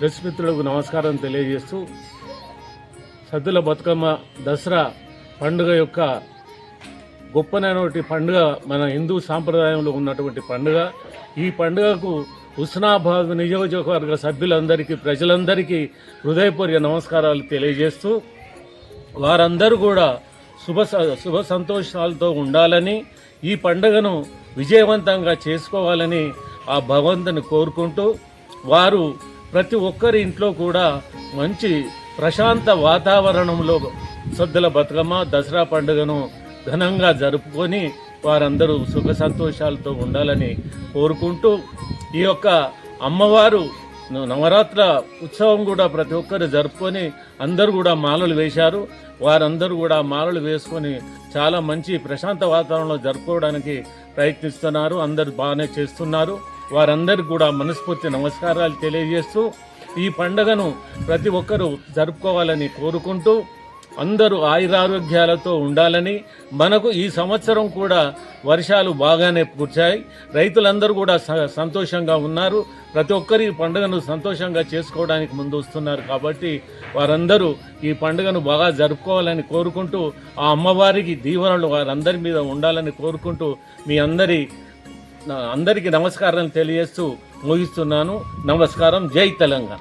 Press మిత్రులకు నమస్కారం తెలియజేస్తూ సద్దుల బతుకమ్మ దసరా పండుగ యొక్క గొప్పనైనటువంటి పండుగ మన హిందూ సాంప్రదాయంలో ఉన్నటువంటి పండుగ. ఈ పండుగకు హుస్నాబాద్ నియోజకవర్గ సభ్యులందరికీ ప్రజలందరికీ హృదయపూర్య నమస్కారాలు తెలియజేస్తూ వారందరూ కూడా శుభ స- శుభ సంతోషాలతో ఉండాలని ఈ పండుగను విజయవంతంగా చేసుకోవాలని ఆ భగవంతుని కోరుకుంటూ వారు ప్రతి ఒక్కరి ఇంట్లో కూడా మంచి ప్రశాంత వాతావరణంలో సద్దుల బతుకమ్మ దసరా పండుగను ఘనంగా జరుపుకొని వారందరూ సుఖ సంతోషాలతో ఉండాలని కోరుకుంటూ ఈ యొక్క అమ్మవారు నవరాత్ర ఉత్సవం కూడా ప్రతి ఒక్కరు జరుపుకొని అందరూ కూడా మాలలు వేశారు. వారందరూ కూడా మాలలు వేసుకొని చాలా మంచి ప్రశాంత వాతావరణంలో జరుపుకోవడానికి ప్రయత్నిస్తున్నారు. అందరూ బాగానే చేస్తున్నారు. వారందరికీ కూడా మనస్ఫూర్తి నమస్కారాలు తెలియజేస్తూ ఈ పండుగను ప్రతి ఒక్కరూ జరుపుకోవాలని కోరుకుంటూ అందరూ ఆయురారోగ్యాలతో ఉండాలని మనకు ఈ సంవత్సరం కూడా వర్షాలు బాగానే కూర్చాయి రైతులందరూ కూడా స- సంతోషంగా ఉన్నారు. ప్రతి ఒక్కరు ఈ పండుగను సంతోషంగా చేసుకోవడానికి ముందు వస్తున్నారు కాబట్టి వారందరూ ఈ పండుగను బాగా జరుపుకోవాలని కోరుకుంటూ ఆ అమ్మవారికి దీవెనలు వారందరి మీద ఉండాలని కోరుకుంటూ మీ అందరి అందరికీ నమస్కారం తెలియజేస్తూ ముగిస్తున్నాను. నమస్కారం. జై తెలంగాణ.